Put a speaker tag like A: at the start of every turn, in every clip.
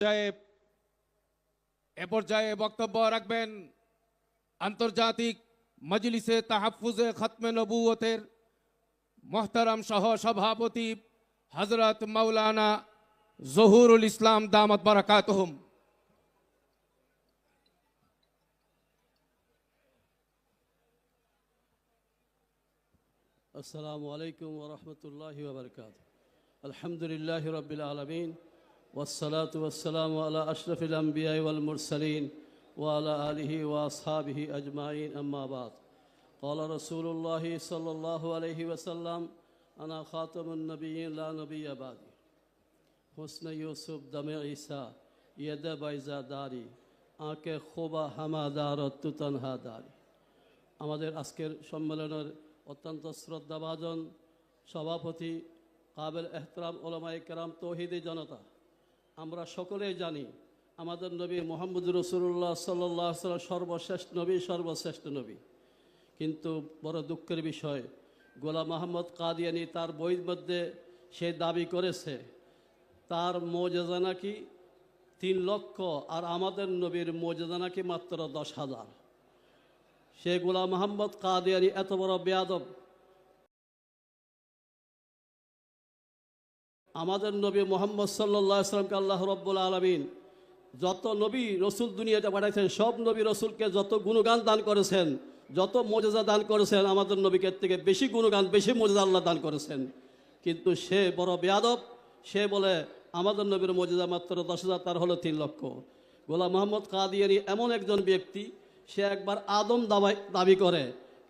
A: এ পর্যায়ে বক্তব্য রাখবেন আন্তর্জাতিক মজলিসে তাহাফুজে খতমে নবুয়তের মোহতারাম সহ সভাপতি হজরত মৌলানা জহুরুল ইসলাম দামত
B: বারাকাত আসসালামু আলাইকুম ওরহমতুল্লাহ বারকাত আলহামদুলিল্লাহ রবিল والصلاة والسلام على أشرف الأنبياء والمرسلين وعلى آله وأصحابه أجمعين أما بعد قال رسول الله صلى الله عليه وسلم أنا خاتم النبيين لا نبي بعدي حسن يوسف دم عيسى يد بيزا داري আঁকে খোবা হামাদার তুতনহা দারি আমাদের আজকের সম্মেলনের অত্যন্ত শ্রদ্ধাভাজন সভাপতি কাবেল এহতরাম ওলামাই কেরাম তৌহিদি জনতা আমরা সকলেই জানি, আমাদের নবী মোহাম্মদ রসুল্লাহ সাল্লাহ সাল্লাম সর্বশ্রেষ্ঠ নবী সর্বশ্রেষ্ঠ নবী। কিন্তু বড় দুঃখের বিষয়, গোলাম মোহাম্মদ কাদিয়ানি তার বইয়ের মধ্যে সে দাবি করেছে, তার মৌজাদা নাকি তিন লক্ষ আর আমাদের নবীর মৌজাদা নাকি মাত্র দশ হাজার। সে গোলাম মোহাম্মদ কাদিয়ানি এত বড় বেয়াদব আমাদের নবী মোহাম্মদ সাল্লাহ আসলামকে আল্লাহ রব্বুল আলমিন যত নবী রসুল দুনিয়াতে পাঠাইছেন, সব নবী রসুলকে যত গুণগান দান করেছেন, যত মর্যাদা দান করেছেন, আমাদের নবীকে থেকে বেশি গুণগান, বেশি মর্যাদা আল্লাহ দান করেছেন। কিন্তু সে বড় বেয়াদব, সে বলে, আমাদের নবীর মর্যাদা মাত্র দশ হাজার, তার হলো তিন লক্ষ। গোলাম মোহাম্মদ কাদিয়ানি এমন একজন ব্যক্তি, সে একবার আদম দাবাই দাবি করে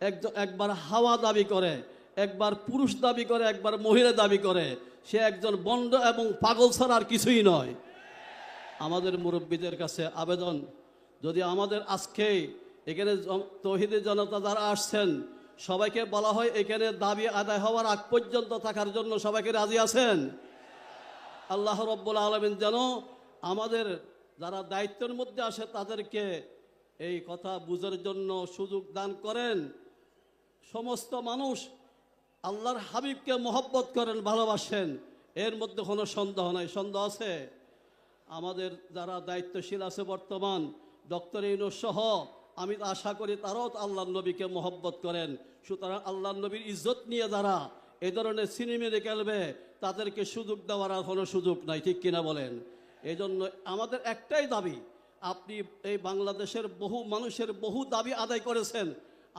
B: একজন একবার হাওয়া দাবি করে একবার পুরুষ দাবি করে, একবার মহিলা দাবি করে। সে একজন বন্ড এবং পাগল ছাড়া আর কিছুই নয়। আমাদের মুরব্বীদের কাছে আবেদন, যদি আমাদের আজকে এখানে তৌহিদের জনতা যারা আসছেন, সবাইকে বলা হয় এখানে দাবি আদায় হওয়ার আগ পর্যন্ত থাকার জন্য সবাইকে রাজি আছেন? আল্লাহ রব্বুল আলমিন যেন আমাদের যারা দায়িত্বের মধ্যে আসে তাদেরকে এই কথা বুঝার জন্য সুযোগ দান করেন। সমস্ত মানুষ আল্লাহর হাবিবকে মহব্বত করেন, ভালোবাসেন, এর মধ্যে কোনো সন্দেহ নাই। সন্দেহ আছে? আমাদের যারা দায়িত্বশীল আছে বর্তমান, ডক্টর ইউনুস সহ, আমি আশা করি তারাও আল্লাহ নবীকে মহব্বত করেন। সুতরাং আল্লাহ নবীর ইজ্জত নিয়ে যারা এ ধরনের সিনেমে খেলবে, তাদেরকে সুযোগ দেওয়ার আর কোনো সুযোগ নাই, ঠিক কিনা বলেন? এই জন্য আমাদের একটাই দাবি, আপনি এই বাংলাদেশের বহু মানুষের বহু দাবি আদায় করেছেন।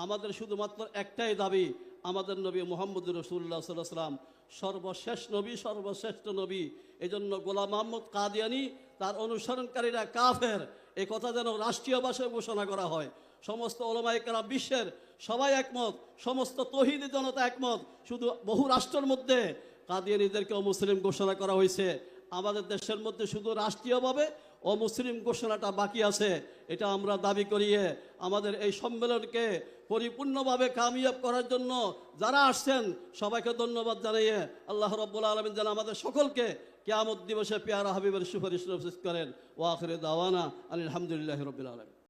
B: আমাদের শুধুমাত্র একটাই দাবি আমাদের নবী মোহাম্মদ রসুল্লাহ সাল্লাহ সাল্লাম সর্বশেষ নবী, সর্বশ্রেষ্ঠ নবী। এই জন্য গোলাম মোহাম্মদ কাদিয়ানি, তার অনুসরণকারীরা কাফের। এ কথা যেন রাষ্ট্রীয় ভাষায় ঘোষণা করা হয়। সমস্ত ওলমাইকারা বিশ্বের সবাই একমত, সমস্ত তহিদি জনতা একমত, শুধু বহু রাষ্ট্রের মধ্যে। কাদিয়ানিদেরকে মুসলিম ঘোষণা করা হয়েছে। আমাদের দেশের মধ্যে শুধু রাষ্ট্রীয়ভাবে অমুসলিম ঘোষণাটা বাকি আছে, এটা আমরা দাবি করিয়ে আমাদের এই সম্মেলনকে পরিপূর্ণভাবে কামিয়াব করার জন্য যারা আসছেন, সবাইকে ধন্যবাদ জানিয়ে আল্লাহ রব্বুল আলমিন যেন আমাদের সকলকে কেয়ামত দিবসে পেয়ারা হাবিবের সুপারিশ করেন। ওয়াখরে দাওয়ানা আলহামদুলিল্লাহ রবিল আলমিন।